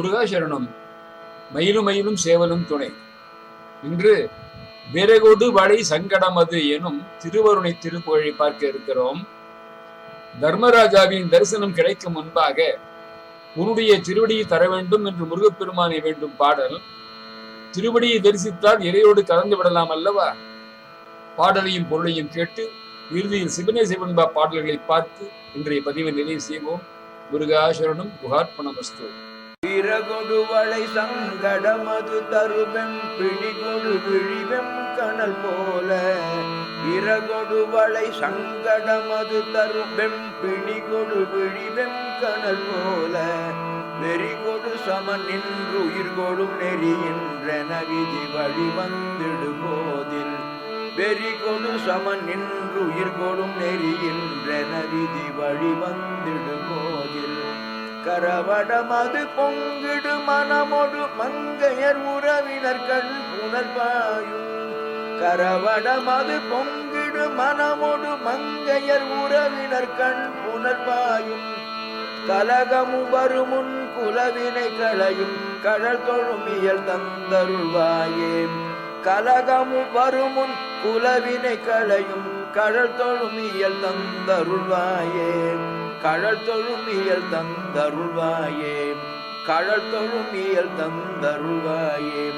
முருகாசரணம். மயிலும் மயிலும் சேவலும் துணை. இன்று விறகொடு வளை சங்கடமது எனும் திருவருணை திருப்புகழை பார்க்க இருக்கிறோம். தர்மராஜாவின் தரிசனம் கிடைக்கும் முன்பாக உன்னுடைய திருவடியை தர வேண்டும் என்று முருகப்பெருமானை வேண்டும் பாடல். திருவடியை தரிசித்தால் இறையோடு கலந்து விடலாம் அல்லவா? பாடலையும் பொருளையும் கேட்டு இறுதியில் சிவனே சிவன்பா பாடல்களை பார்த்து இன்றைய பதிவை நிறைவு செய்வோம். முருகாசரணம் குகார்ப்பணமஸ்து பிறகொடுவளை சங்கடமது தருவெம் பிடிகொடு விழிவெம் கணல் போல. பிறகொடுவளை சங்கடமது தருவெம் பிடிகொடு விழிவெம் கணல் போல. வெறிகொடு சம நின்று உயிர்கொடும் நெறியின்றென விதி வழி வந்திடு போதில். வெறிகொடு சம நின்று உயிர்கொடும் நெறியின்றென விதி வழி வந்திடும் கரவடமது பொங்கிடு மனமொடு மங்கையர் உறவினர் கண் புனர்பாயும் கரவடமது பொங்கிடு மனமொடு மங்கையர் உறவினர் கண் புனர்பாயும் கலகமு வருமுன் குலவினை களையும் கழல் தொழுமியல் தந்தருள்வாயே. கலகமு வருமுன் குலவினை களையும் கழல் தொழுமியல் தந்தருள்வாயே. கழல் தொழுமியல் தந்தருள்வாயே. கழல் தொழுமியல் தந்தருள்வாயே.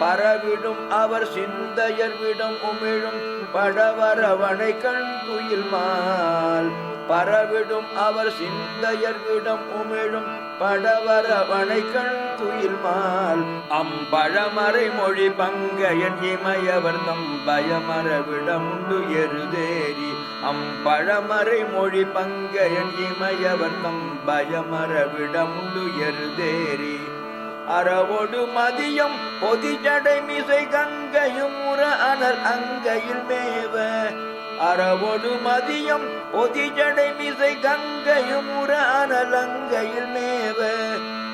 பரவிடும் அவர் சிந்தையர் விடம் உமிழும் படவரவனை கண் துயில் மால். பரவிடும் அவர் சிந்தையர் விடம் உமிழும் படவரவனை கண் துயில் மால். அம்பழமறை மொழி பங்கையன் இமையவர் தம் பயமரவிடம் எருதேரி அம்பழமறை மொழி பங்கையன் இமையவர் தம் எருதேரி அறவொடு மதியம் பொதிஜடை மிசை கங்கையும் உற அனல் அங்கையில் மேவ. அறவொடு மதியம் பொதிஜடை மிசை கங்கையும் உற அனல் அங்கையில் மேவ.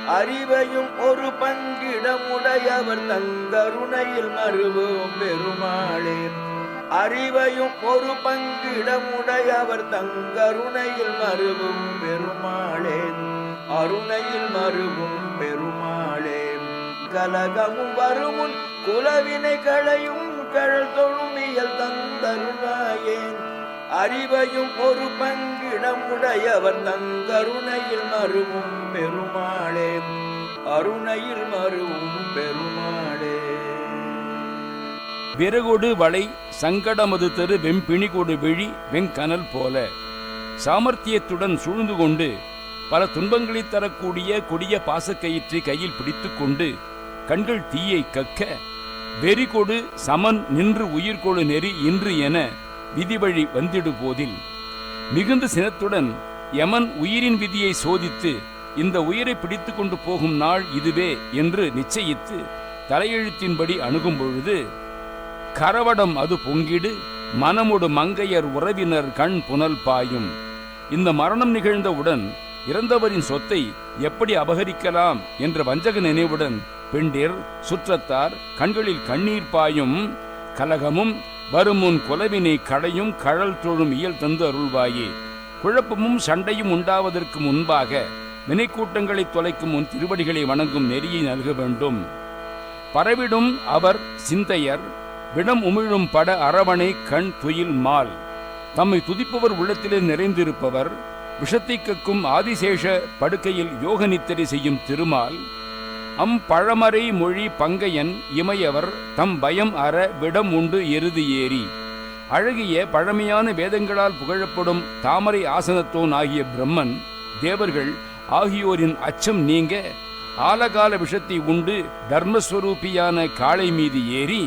அறிவையும் ஒரு பங்கிடமுடையவர் தங்கருணையில் மறுவோம் பெருமாளே. அறிவையும் ஒரு பங்கிடமுடையவர் தங்கருணையில் மறுவும் பெருமாளே. அருணையில் மறுவும் பெருமாளே. கலகமும் வருமுன் குலவினை களையும் கழல் தொழுமியல் தந்தருளாயேன் அறிவையும் ஒரு பங்கிடமுடையவர் தங்கருணையில் மறுவும் பெருமாளே. அருணையில் மறுவும் பெருமாளே. விறகொடு வளை சங்கடமது தரு வெம்பிணிகொடு விழி வெங்கனல் போல. சாமர்த்தியத்துடன் சூழ்ந்து கொண்டு பல துன்பங்களைத் தரக்கூடிய கொடிய பாசக்கயிற்றை கையில் பிடித்துக்கொண்டு கண்கள் தீயை கக்க வெறிகொடு சமன் நின்று உயிர்கொழு நெறி இன்று என விதிவழி வந்திடு போதில் மிகுந்த சினத்துடன் யமன் உயிரின் விதியை சோதித்து இந்த உயிரை பிடித்து கொண்டு போகும் நாள் இதுவே என்று நிச்சயித்து தலையெழுத்தின்படி அணுகும் பொழுது கரவடம் அது பொங்கிடு மனமொடு மங்கையர் உறவினர் கண் புனல் பாயும். இந்த மரணம் நிகழ்ந்தவுடன் இறந்தவரின் சொத்தை எப்படி அபகரிக்கலாம் என்ற வஞ்சக நினைவுடன் பெண்டிர் சுற்றத்தார் கண்களில் கண்ணீர் பாயும். கலகமும் வருமுன் குலவினை களையும் கழல் தொழும் இயல் தந்து அருள்வாயே. குழப்பமும் சண்டையும் உண்டாவதற்கு முன்பாக வினைக்கூட்டங்களை தொலைக்கும் உன் திருவடிகளை வணங்கும் நெறியை நல்க வேண்டும். பரவிடும் அவர் சிந்தையர் விடம் உமிழும் பட அரவணை கண் துயில் மால். தம்மை துதிப்பவர் உள்ளத்திலே நிறைந்திருப்பவர் விஷத்தை கக்கும் ஆதிசேஷ படுக்கையில் யோக நித்திரை செய்யும் திருமால். அம் பழமறை மொழி பங்கையன் இமையவர் தம் பயம் அற விடம் உண்டு எருது ஏறி. அழகிய பழமையான வேதங்களால் புகழப்படும் தாமரை ஆசனத்தோன் ஆகிய பிரம்மன் தேவர்கள் ஆகியோரின் அச்சம் நீங்க ஆலகால விஷத்தை உண்டு தர்மஸ்வரூபியான காளை மீது ஏறி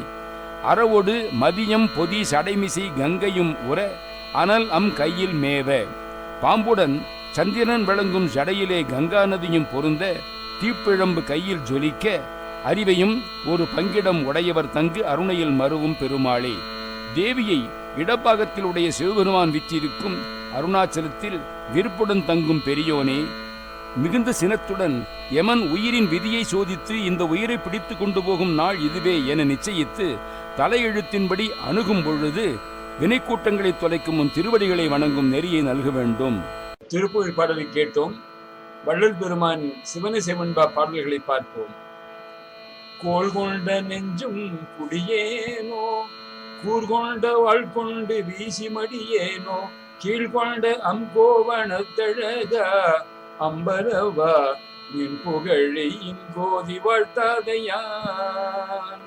அறவொடு மதியம் பொதி சடைமிசை கங்கையும் உற அனல் அம் கையில் மேவ. பாம்புடன் சந்திரன் விளங்கும் சடையிலே கங்கா நதியும் பொருந்த தீப்பிழம்பு கையில் ஜொலிக்க அறிவையும் ஒரு பங்கிடம் உடையவர் தங்கு அருணையில் மருவும் பெருமாளே. தேவியை இடப்பாகத்தில் உடைய சிவபெருமான் விற்றிருக்கும் அருணாச்சலத்தில் விருப்புடன் தங்கும் பெரியோனே மிகுந்த சினத்துடன் யமன் உயிரின் விதியை சோதித்து இந்த உயிரை பிடித்து கொண்டு போகும் நாள் இதுவே என நிச்சயித்து தலையெழுத்தின்படி அணுகும் பொழுது வினைக்கூட்டங்களை தொலைக்கும் முன் திருவடிகளை வணங்கும் நெறியை நல்க வேண்டும். திருப்புகழ் பாடலை கேட்டோம். வள்ளல் பெருமான் சிவன சிவன்பா பாடல்களை பார்ப்போம். கோள் கொண்ட நெஞ்சும் குடியேனோ? கூர்கொண்ட வாழ் கொண்டு வீசி மடியேனோ? கீழ்கொண்ட அங்கோவனத்தழகா அம்பலவா நின் புகழை இங்கோதி வாழ்த்தாதையான்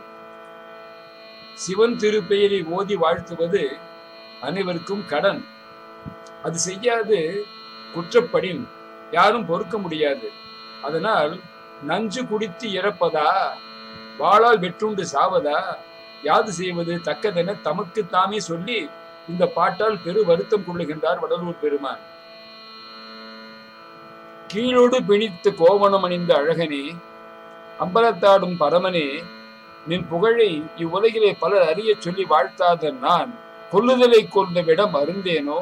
சிவன் திருப்பெயரை ஓதி வாழ்த்துவது அனைவருக்கும் கடன். அது செய்யாது குற்றப்படின் யாரும் பொறுக்க முடியாது. அதனால் நஞ்சு குடித்து இறப்பதா? வாளால் வெற்றுண்டு சாவதா? யாது செய்வது தக்கதென தமக்கு தாமே சொல்லி இந்த பாட்டால் பெரு வருத்தம் கொள்ளுகின்றார் வடலூர் பெருமான். கீழோடு பிணித்து கோவணம் அணிந்த அழகனே அம்பலத்தாடும் பரமனே நின் புகழை இவ்வுலகிலே பலர் அறியச் சொல்லி வாழ்த்தாத நான் கொல்லுதலை கொண்ட விடம் அருந்தேனோ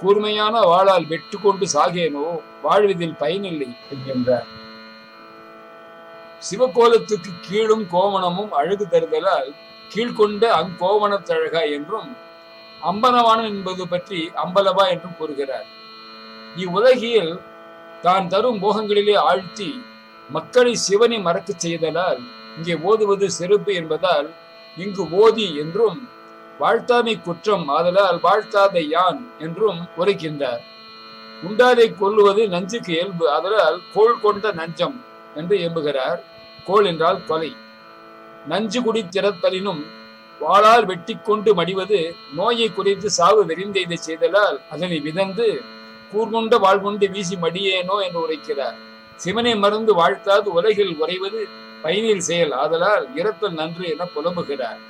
கூர்மையான வாளால் வெட்டு கொண்டு சாகேனோ? வாழ்வதில் பயனில்லை என்கின்றார் சிவகோலத்துக்கு கீழும் கோவணமும் அழகு தருதலால் கீழ்கொண்ட அங்கோவணத்தழகா என்றும் அம்பலவானம் என்பது பற்றி அம்பலவா என்றும் கூறுகிறார். இவ்வுலகில் தான் தரும் மோகங்களிலே ஆழ்த்தி மக்களை சிவனை மறக்கச் செய்தலால் இங்கே ஓதுவது சிறப்பு என்பதால் இங்கு ஓதி என்றும் வாழ்த்தாமை குற்றம் ஆதலால் வாழ்த்தாத யான் என்றும் உரைக்கின்றார். உண்டாதை கொல்லுவது நஞ்சுக்கு இயல்பு ஆதலால் கோள் கொண்ட நஞ்சம் என்று எம்புகிறார் கோள் என்றால் கொலை. நஞ்சு குடித்திறத்தலினும் வாளால் வெட்டி கொண்டு மடிவது நோயை குறைத்து சாவு வெறிந்தெய்த செய்தலால் அதனை விதந்து கூர்கொண்ட வாழ் கொண்டு வீசி மடியேனோ என்று உரைக்கிறார். சிவனை மறந்து வாழ்த்தாது உலகில் உறைவது பயனில் செயல். ஆதலால் இரத்தல் நன்று என புலம்புகிறார்.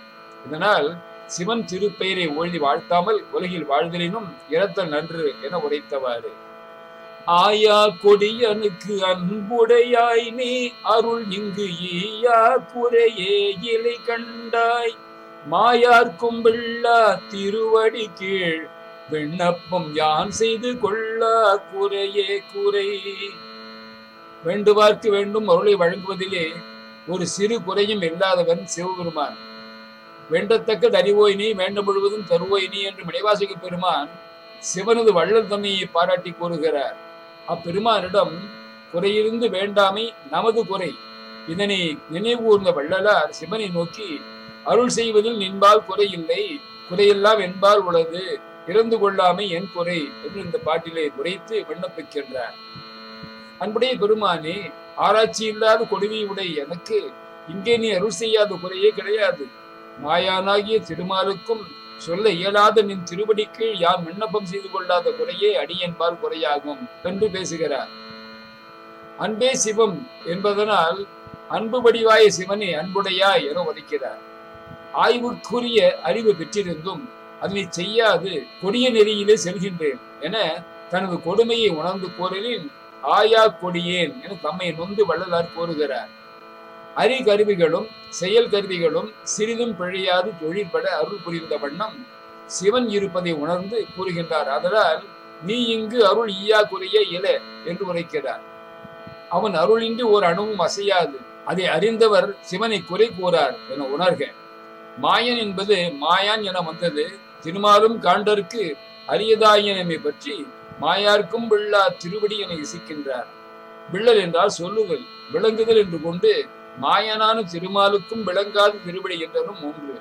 இதனால் சிவன் திருப்பெயரை ஓழ்தி வாழ்த்தாமல் உலகில் வாழ்தலினும் இரத்தல் நன்று என உரைத்தவாறு. ஆயா கொடியனுக்கு அன்புடையாய் நீ அருள் இங்கு ஈயா குறையே இலை கண்டாய். மாயார்க்கும் பிள்ளா திருவடி கீழ் விண்ணப்பம் யான் செய்து கொள்ளா குறையே குறை வேண்டுவார்க்கு வேண்டும் அருளை வழங்குவதிலே ஒரு சிறு குறையும் இல்லாதவன் சிவபெருமான். வேண்டத்தக்க அறிவோய் நீ வேண்ட முழுவதும் தருவோய் நீ என்று மணிவாசக பெருமான் சிவனது வள்ளல் தன்மையை பாராட்டி கூறுகிறார். அப்பெருமானிடம் குறையிருந்து வேண்டாமை நமது குறை. இதனை நினைவூர்ந்த வள்ளலார் சிவனை நோக்கி அருள் செய்வதில் நின்பால் குறை இல்லை குறையெல்லாம் என்பால் உள்ளது இறந்து கொள்ளாமை என் குறை என்று இந்த பாட்டிலே உரைத்து விண்ணப்பிக்கின்றார். அன்புடைய பெருமானே ஆராய்ச்சி இல்லாத கொடுமை உடை எனக்கு இங்கே நீ அருள் செய்யாத குறையே கிடையாது. மாயானாகிய திருமாலுக்கும் சொல்ல இயலாத நின் திருவடிக்கு யார் விண்ணப்பம் செய்து கொள்ளாத குறையே அடியன்பால் குறையாகும் என்று பேசுகிறார். அன்பே சிவம் என்பதனால் அன்பு வடிவாய சிவனை அன்புடையா என உரைக்கிறார். ஆய்வுக்குரிய அறிவு பெற்றிருந்தும் அதனை செய்யாது கொடிய நெறியிலே செல்கின்றேன் என தனது கொடுமையை உணர்ந்து கோரலில் ஆயா கொடியேன் என தம்மை நொந்து வள்ளலார் கூறுகிறார் அறி கருவிகளும் செயல் கருவிகளும் சிறிதும் பிழையாது தொழிற்பட அருள் புரிந்த வண்ணம் சிவன் இருப்பதை உணர்ந்து கூறுகின்றார். அதனால் நீ இங்கு அருள் ஈயா குறைய இல என்று உரைக்கிறார். அவன் அருளின்றி ஒரு அணுவும் அசையாது. அதை அறிந்தவர் சிவனை குறை கூறார் என உணர்க. மாயன் என்பது மாயான் என வந்தது திருமாலும் காண்டருக்கு அரியதாயனமை பற்றி மாயார்க்கும் வில்லா திருவடி என இசைக்கின்றார். விள்ளல் என்றால் சொல்லுதல் விளங்குதல் என்று கொண்டு மாயனான திருமாலுக்கும் விளங்காத திருவடி என்றதும் ஒன்று.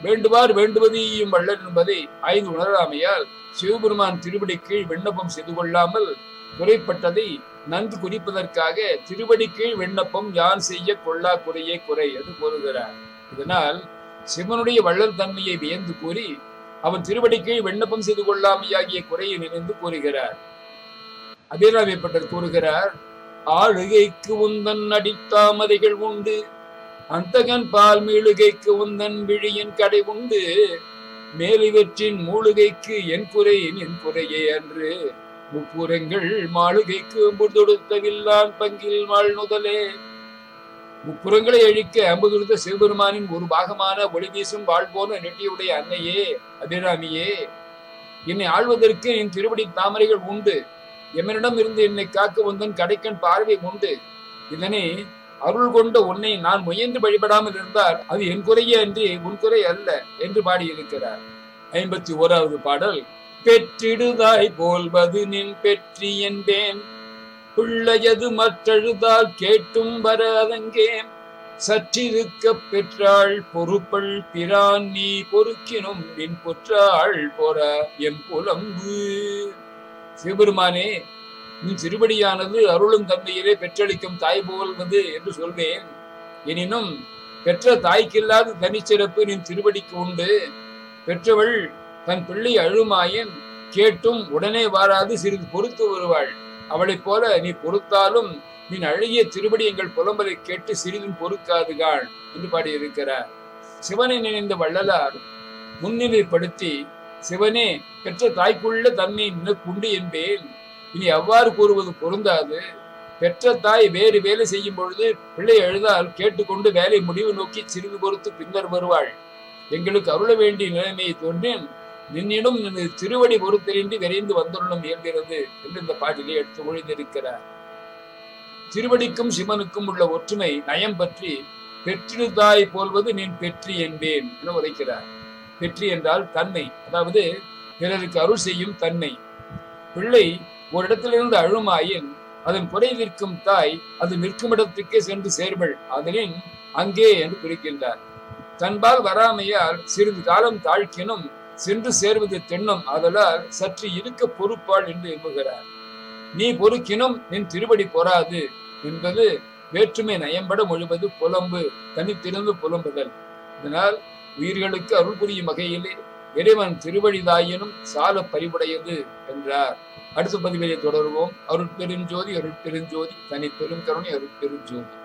வேண்டுவார் வேண்டுவதையும் வள்ளல் என்பதை ஐந்து உணராமையால் சிவபெருமான் திருவடி கீழ் விண்ணப்பம் செய்து கொள்ளாமல் குறைப்பட்டதை நன்கு குறிப்பதற்காக திருவடி கீழ் விண்ணப்பம் யான் செய்ய கொள்ளா குறையே குறை என்று கூறுகிறார். இதனால் சிவனுடைய வள்ளல் தன்மையை வியந்து கூறி அவன் திருவடி விண்ணப்பம் செய்து கொள்ளாமையாகிய குறையை நினைந்து கூறுகிறார். அபிராமிப்பட்டர் கூறுகிறார் ஆளுகைக்கு உந்தன் அடித்தாமரைகள் உண்டு. அந்தகன் பால் மீளுகைக்கு உந்தன் விழியின் கடை உண்டு. மேலிவற்றின் மூலிகைக்கு என் குறையின் என் குறையே அன்று முப்புறங்கள் மாளுகைக்கு முடுத்தவில்லான் வில்லான் பங்கில் வாழ்நுதலே முப்புறங்களை அழிக்க அம்புதொடுத்த சிவபெருமானின் ஒரு பாகமான ஒளி வீசும் வாழ்போன நெட்டியுடைய அன்னையே அபிராமியே. என்னை ஆள்வதற்கு என் திருவடி தாமரைகள் உண்டு. எமனிடம் இருந்து என்னை காக்க வந்தன் கடைக்கண் பார்வை உண்டு. இதனை அருள் கொண்ட உன்னை நான் முயன்று வழிபடாமல் இருந்தால் அது என் குறையே அன்றி உன் குறை அல்ல என்று பாடியிருக்கிறார். ஐம்பத்தி ஓராவது பாடல் பெற்றிடுதாய் போல்வது நின் பெற்றி என்பேன். பிள்ளையது மற்றழுதால் கேட்டும் வராதங்கே சற்றிருக்க பெற்றாள் பொறுப்பள் பிரான் நீ பொறுக்கினும் என் பொற்றாள் போற எம் புலம்பு. சிவபெருமானே உன் திருவடியானது அருளும் தன்மையிலே பெற்றளிக்கும் தாய் போல்வது என்று சொல்வேன். எனினும் பெற்ற தாய்க்கில்லாத தனிச்சிறப்பு நின் திருவடிக்கு உண்டு. பெற்றவள் தன் பிள்ளை அழுமாயின் கேட்டும் உடனே வாராது சிறிது பொறுத்து வருவாள். அவளைப் போல நீ பொறுத்தாலும் நீ அழகிய திருவடி எங்கள் புலம்பலை கேட்டு சிறிதும் பொறுக்காதுகாள் என்று பாடியிருக்கிறார். சிவனை நினைந்த வள்ளலார் முன்னிலைப்படுத்தி சிவனே பெற்ற தாய்க்குள்ள தன்னை நினக்குண்டு என்பேன். இனி அவ்வாறு கூறுவது பொருந்தாது. பெற்ற தாய் வேறு வேலை செய்யும் பொழுது பிள்ளை எழுதால் கேட்டுக்கொண்டு வேலை முடிவு நோக்கி சிறிது பொறுத்து பின்னர் வருவாள். எங்களுக்கு அருள வேண்டிய நிலைமையை தோன்றேன். நின்னிடம் நின்று திருவடி பொறுத்தறிந்து விரைந்து வந்துள்ளம் இயல்கிறது என்று இந்த பாட்டிலே எடுத்து ஒழிந்திருக்கிறார் திருவடிக்கும் சிவனுக்கும் உள்ள ஒற்றுமை நயம் பற்றி பெற்று தாய் போல்வது நீ பெற்றி என்பேன் என உரைக்கிறார். பெற்றி என்றால் தன்மை அதாவது பிறருக்கு அருள் செய்யும் தன்மை பிள்ளை ஒரு இடத்திலிருந்து அழுமாயின் அதன் குறை நிற்கும் தாய் அது நிற்கும் இடத்துக்கே சென்று சேர்வள் அதனின் அங்கே என்று குறிக்கின்றார். தன்பால் வராமையால் சிறிது காலம் தாழ்க்கினும் சென்று சேர்வது தென்னும். ஆதலால் சற்று இருக்க பொறுப்பாள் என்று எண்ணுகிறார். நீ பொறுக்கினும் நின் திருவடி பொறாது. என்பது வேற்றுமை நயம்பட மொழிவது புலம்பு தனித்திருந்து புலம்புதல். இதனால் உயிர்களுக்கு அருள் புரியும் வகையிலே இறைவன் திருவழிதாயினும் சால பரிவுடையது என்றார். அடுத்த பதிவிலே தொடருவோம். அருட்பெருஞ்சோதி அருட்பெருஞ்சோதி தனி பெரும் கருணை அருட்பெருஞ்சோதி.